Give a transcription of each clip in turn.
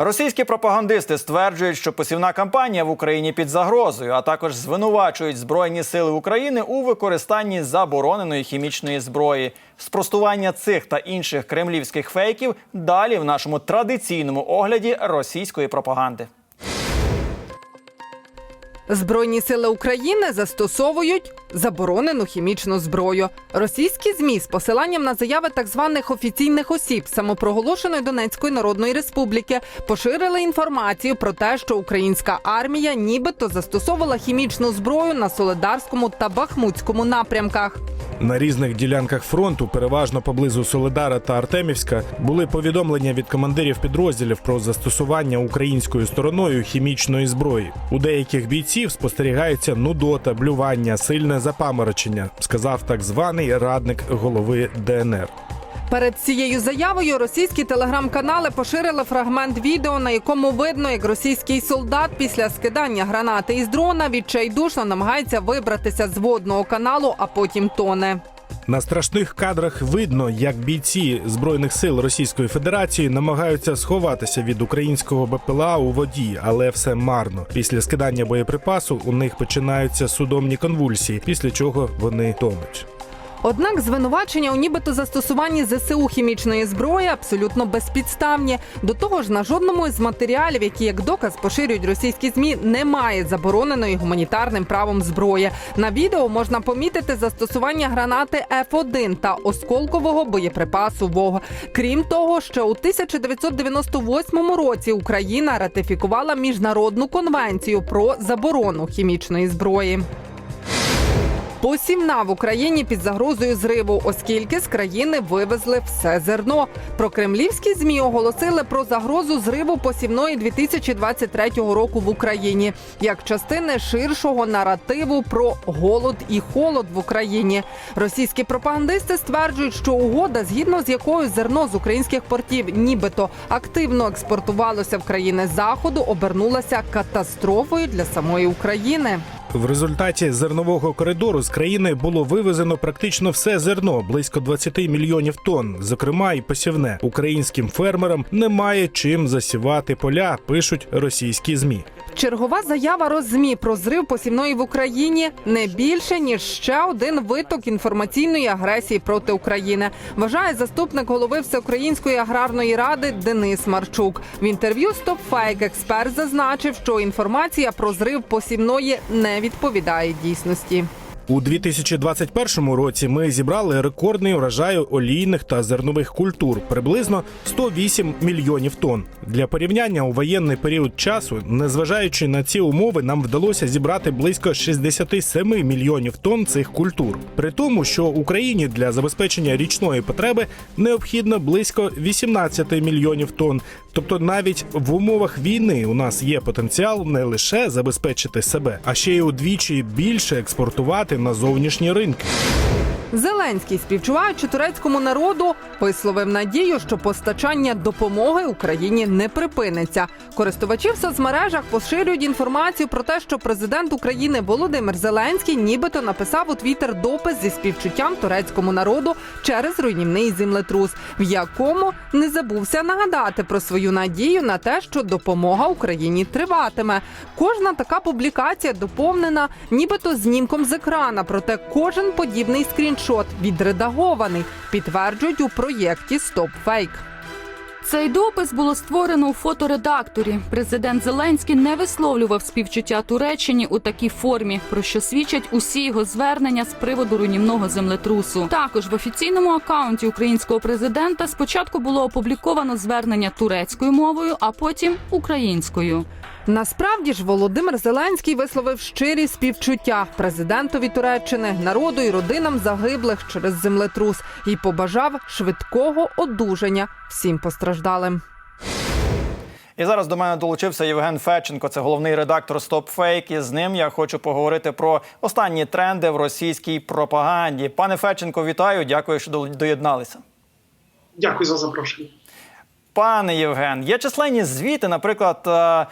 Російські пропагандисти стверджують, що посівна кампанія в Україні під загрозою, а також звинувачують Збройні сили України у використанні забороненої хімічної зброї. Спростування цих та інших кремлівських фейків далі в нашому традиційному огляді російської пропаганди. Збройні сили України застосовують заборонену хімічну зброю. Російські змі з посиланням на заяви так званих офіційних осіб самопроголошеної Донецької Народної Республіки поширили інформацію про те, що українська армія нібито застосовувала хімічну зброю на Соледарському та Бахмутському напрямках. На різних ділянках фронту, переважно поблизу Соледара та Артемівська, були повідомлення від командирів підрозділів про застосування українською стороною хімічної зброї. У деяких бійців спостерігається нудота, блювання, сильне запаморочення, сказав так званий радник голови ДНР. Перед цією заявою російські телеграм-канали поширили фрагмент відео, на якому видно, як російський солдат після скидання гранати із дрона відчайдушно намагається вибратися з водного каналу, а потім тоне. На страшних кадрах видно, як бійці збройних сил Російської Федерації намагаються сховатися від українського БПЛА у воді, але все марно. Після скидання боєприпасу у них починаються судомні конвульсії, після чого вони тонуть. Однак звинувачення у нібито застосуванні ЗСУ хімічної зброї абсолютно безпідставні. До того ж, на жодному із матеріалів, які як доказ поширюють російські змі, немає забороненої гуманітарним правом зброї. На відео можна помітити застосування гранати F1 та осколкового боєприпасу ВОГ. Крім того, ще у 1998 році Україна ратифікувала міжнародну конвенцію про заборону хімічної зброї. Посівна в Україні під загрозою зриву, оскільки з країни вивезли все зерно. Прокремлівські змі оголосили про загрозу зриву посівної 2023 року в Україні як частини ширшого наративу про голод і холод в Україні. Російські пропагандисти стверджують, що угода, згідно з якою зерно з українських портів, нібито активно експортувалося в країни заходу, обернулася катастрофою для самої України. В результаті зернового коридору з країни було вивезено практично все зерно близько 20 мільйонів тонн, зокрема і посівне. Українським фермерам немає чим засівати поля, пишуть російські змі. Чергова заява розмі про зрив посівної в Україні не більше ніж ще один виток інформаційної агресії проти України. Вважає заступник голови Всеукраїнської аграрної ради Денис Марчук. В інтерв'ю «Стопфейк» експерт зазначив, що інформація про зрив посівної не відповідає дійсності. У 2021 році ми зібрали рекордний урожай олійних та зернових культур приблизно 108 мільйонів тонн. Для порівняння у воєнний період часу, незважаючи на ці умови, нам вдалося зібрати близько 67 мільйонів тонн цих культур. При тому, що Україні для забезпечення річної потреби необхідно близько 18 мільйонів тонн. Тобто, навіть в умовах війни у нас є потенціал не лише забезпечити себе, а ще й удвічі більше експортувати на зовнішні ринки. Зеленський, співчуваючи турецькому народу, висловив надію, що постачання допомоги Україні не припиниться. Користувачі в соцмережах поширюють інформацію про те, що президент України Володимир Зеленський нібито написав у Твіттер допис зі співчуттям турецькому народу через руйнівний землетрус, в якому не забувся нагадати про свою надію на те, що допомога Україні триватиме. Кожна така публікація доповнена нібито знімком з екрана, проте кожен подібний скріншот відредагований, підтверджують у проєкті StopFake. Цей допис було створено у фоторедакторі. Президент Зеленський не висловлював співчуття Туреччині у такій формі, про що свідчать усі його звернення з приводу руйнівного землетрусу. Також в офіційному акаунті українського президента спочатку було опубліковано звернення турецькою мовою, а потім українською. Насправді ж Володимир Зеленський висловив щирі співчуття президентові Туреччини, народу і родинам загиблих через землетрус і побажав швидкого одужання всім постраждалим. І зараз до мене долучився Євген Федченко, це головний редактор StopFake. І з ним я хочу поговорити про останні тренди в російській пропаганді. Пане Федченко, вітаю! Дякую, що доєдналися. Дякую за запрошення. Пане Євген, є численні звіти, наприклад, е, е,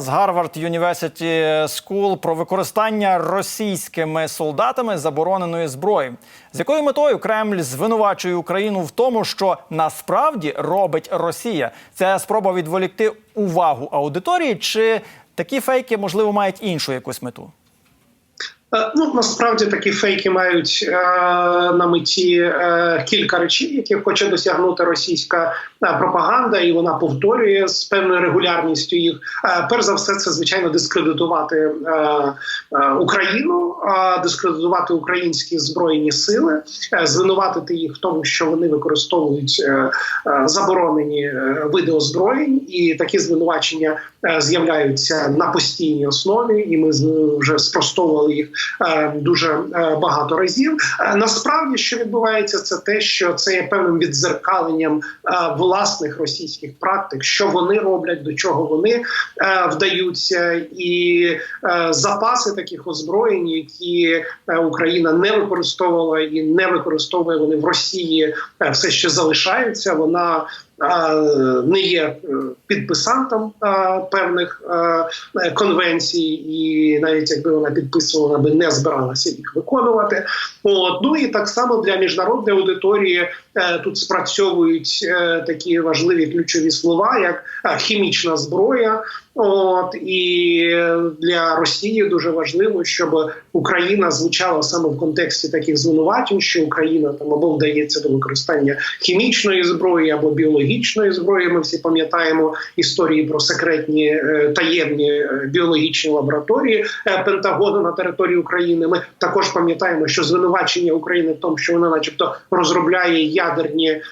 з Harvard University School про використання російськими солдатами забороненої зброї. З якою метою Кремль звинувачує Україну в тому, що насправді робить Росія? Це спроба відволікти увагу аудиторії, чи такі фейки можливо мають іншу якусь мету? Е, Ну насправді такі фейки мають е, на меті е, кілька речей, які хоче досягнути російська е, пропаганда, і вона повторює з певною регулярністю їх. Е, перш за все, це звичайно дискредитувати е, е, Україну, е, дискредитувати українські збройні сили, е, звинуватити їх в тому, що вони використовують е, е, заборонені е, види озброєнь, і такі звинувачення е, з'являються на постійній основі, і ми вже спростовували їх дуже е, багато разів. Е, Насправді, що відбувається, це те, що це є певним віддзеркаленням е, власних російських практик, що вони роблять, до чого вони е, вдаються, і е, запаси таких озброєнь, які е, Україна не використовувала і не використовує вони в Росії, е, все ще залишаються. Вона е, не є е, підписантом е, певних е, конвенцій, і навіть якби вона підписувала, би не збиралася їх виконувати. От ну і так само для міжнародної аудиторії е, тут спрацьовують е, такі важливі ключові слова, як е, хімічна зброя. От і для Росії дуже важливо, щоб Україна звучала саме в контексті таких звинувачень, що Україна там або вдається до використання хімічної зброї або біологічної зброї. Ми всі пам'ятаємо історії про секретні е, таємні е, біологічні лабораторії е, Пентагону на території України. Ми також пам'ятаємо, що звинувачення України в тому, що вона, начебто, розробляє ядерні.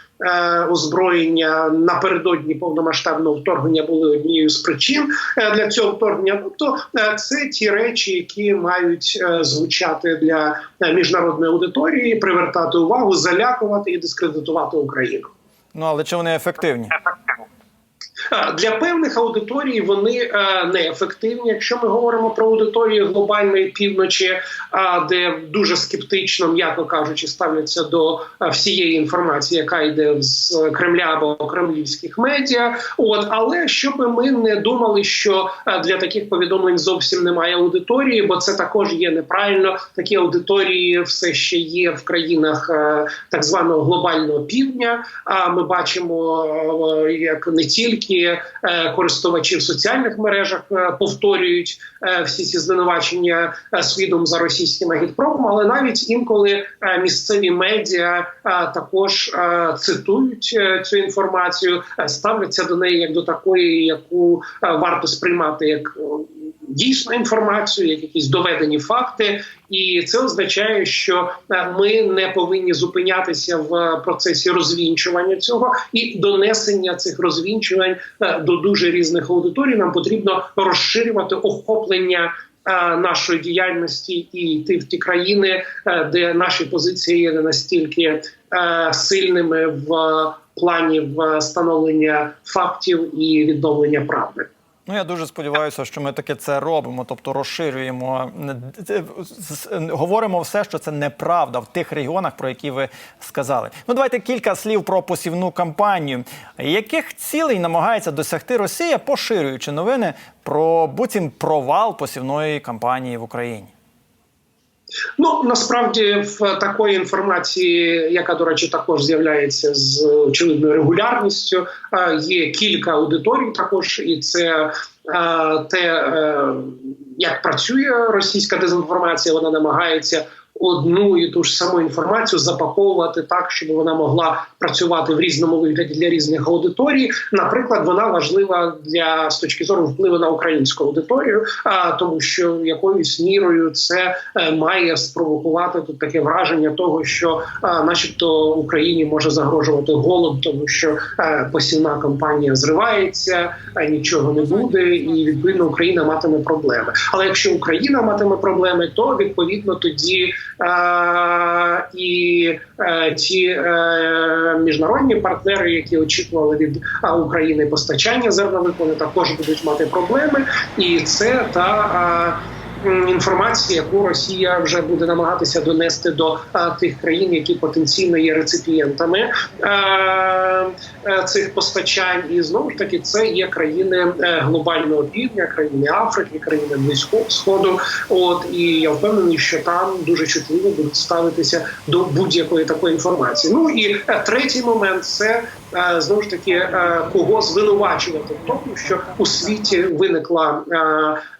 Озброєння напередодні повномасштабного вторгнення були однією з причин для цього вторгнення. Тобто це ті речі, які мають звучати для міжнародної аудиторії, привертати увагу, залякувати і дискредитувати Україну. Ну але чи вони ефективні? Для певних аудиторій вони е, неефективні. Якщо ми говоримо про аудиторії глобальної півночі, е, де дуже скептично, м'яко кажучи, ставляться до е, всієї інформації, яка йде з Кремля або кремлівських медіа. От але щоб ми не думали, що для таких повідомлень зовсім немає аудиторії, бо це також є неправильно. Такі аудиторії все ще є в країнах так званого глобального півдня. А ми бачимо, як не тільки е, користувачі в соціальних мережах е, повторюють е, всі ці звинувачення свідом за російським агітпромом, але навіть інколи місцеві медіа також цитують цю інформацію, ставляться до неї як до такої, яку варто сприймати як. Е, Дійсну інформацію, як якісь доведені факти, і це означає, що е, ми не повинні зупинятися в процесі розвінчування цього і донесення цих розвінчувань е, до дуже різних аудиторій. Нам потрібно розширювати охоплення. е, Нашої діяльності і йти в ті країни, е, де наші позиції є не настільки е, сильними в плані встановлення фактів і відновлення правди. Ну я дуже сподіваюся, що ми таки це робимо, тобто розширюємо говоримо все, що це неправда в тих регіонах, про які ви сказали. Ну давайте кілька слів про посівну кампанію. Яких цілей намагається досягти Росія, поширюючи новини про буцім провал посівної кампанії в Україні? Ну насправді в такої інформації, яка до речі, також з'являється з очевидною регулярністю, е, є кілька аудиторій. Також і це е, те, е, як працює російська дезінформація. Вона намагається одну і ту ж саму інформацію запаковувати так, щоб вона могла працювати в різному вигляді для різних аудиторій. Наприклад, вона важлива для з точки зору впливу на українську аудиторію, а тому, що якоюсь мірою це е, має спровокувати тут таке враження того, що, начебто, Україні може загрожувати голод, тому що е, посівна кампанія зривається, а нічого не буде, і відповідно Україна матиме проблеми. Але якщо Україна матиме проблеми, то відповідно тоді і ці ті е, міжнародні партнери, які очікували від е, України постачання зернових, вони також будуть мати проблеми, і це та. М, інформації, яку Росія вже буде намагатися донести до тих країн, які потенційно є реципієнтами е, е, цих постачань, і знову ж таки це є країни е, глобального півдня, країни Африки, країни Близького Сходу. От і я впевнений, що там дуже чутливо будуть ставитися до будь-якої такої інформації. Ну і третій момент це знову ж таки е, кого звинувачувати в тому, що у світі виникла е,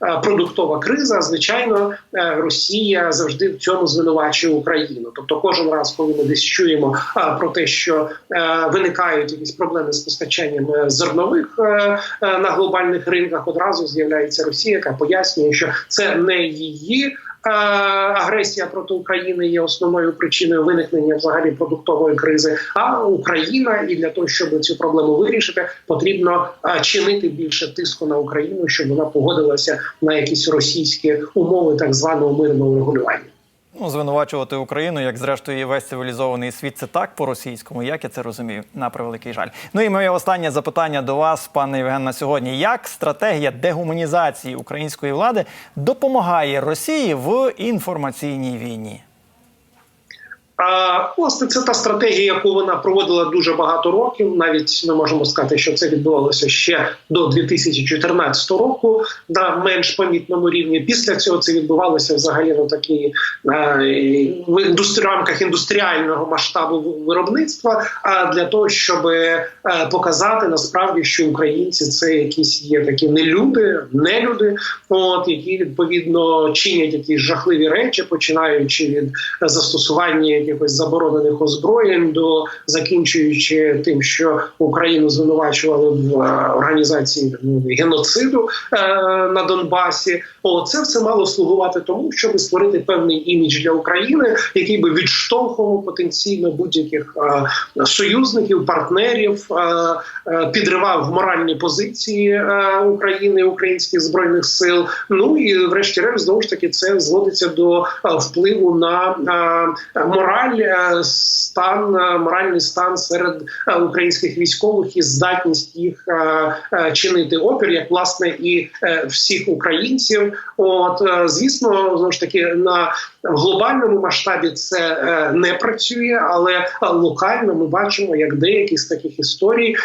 е, продуктова криза. Звичайно, е, Росія завжди в цьому звинувачує Україну. Тобто, кожен раз, коли ми десь чуємо е, про те, що е, виникають якісь проблеми з постачанням е, зернових е, е, на глобальних ринках, одразу з'являється Росія, яка пояснює, що це не її. Агресія проти України є основною причиною виникнення взагалі продуктової кризи. А Україна, і для того, щоб цю проблему вирішити, потрібно чинити більше тиску на Україну, щоб вона погодилася на якісь російські умови так званого мирного регулювання. Ну, звинувачувати Україну, як зрештою весь цивілізований світ, це так по-російському, як я це розумію, на превеликий жаль. Ну і моє останнє запитання до вас, пане Євген, на сьогодні. Як стратегія дегуманізації української влади допомагає Росії в інформаційній війні? Власне, це та стратегія, яку вона проводила дуже багато років. Навіть ми можемо сказати, що це відбувалося ще до 2014 року на менш помітному рівні. Після цього це відбувалося взагалі на такій е, в рамках індустріального масштабу виробництва. А для того, щоб е, показати насправді, що українці це якісь є такі нелюди, нелюди, от які відповідно чинять якісь жахливі речі, починаючи від застосування якихось заборонених озброєнь до закінчуючи тим, що Україну звинувачували в е, організації ну, геноциду е, на Донбасі. О, це все мало слугувати тому, щоб створити певний імідж для України, який би відштовхував потенційно будь-яких е, союзників, партнерів, підривав моральні позиції України, українських збройних сил. Ну і врешті-решт знову ж таки це зводиться до впливу на е, мораль, е, стан, е, моральний стан серед е, українських військових і здатність їх чинити опір, як власне і всіх українців. От звісно, знову ж таки на глобальному масштабі це не працює, але локально ми бачимо, як деякі з таких історій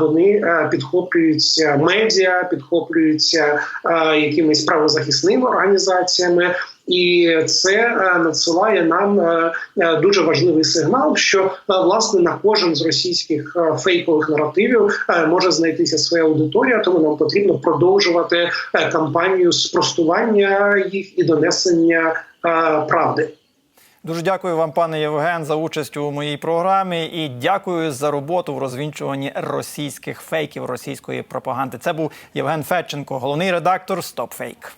вони підхоплюються медіа, підхоплюються якимись правозахисними організаціями. І це е, надсилає нам е, е, дуже важливий сигнал, що власне на кожен з російських фейкових наративів може знайтися своя аудиторія, тому нам потрібно продовжувати кампанію спростування їх і донесення правди. Дуже дякую вам, пане Євген, за участь у моїй програмі і дякую за роботу в розвінчуванні російських фейків, російської пропаганди. Це був Євген Федченко, головний редактор StopFake.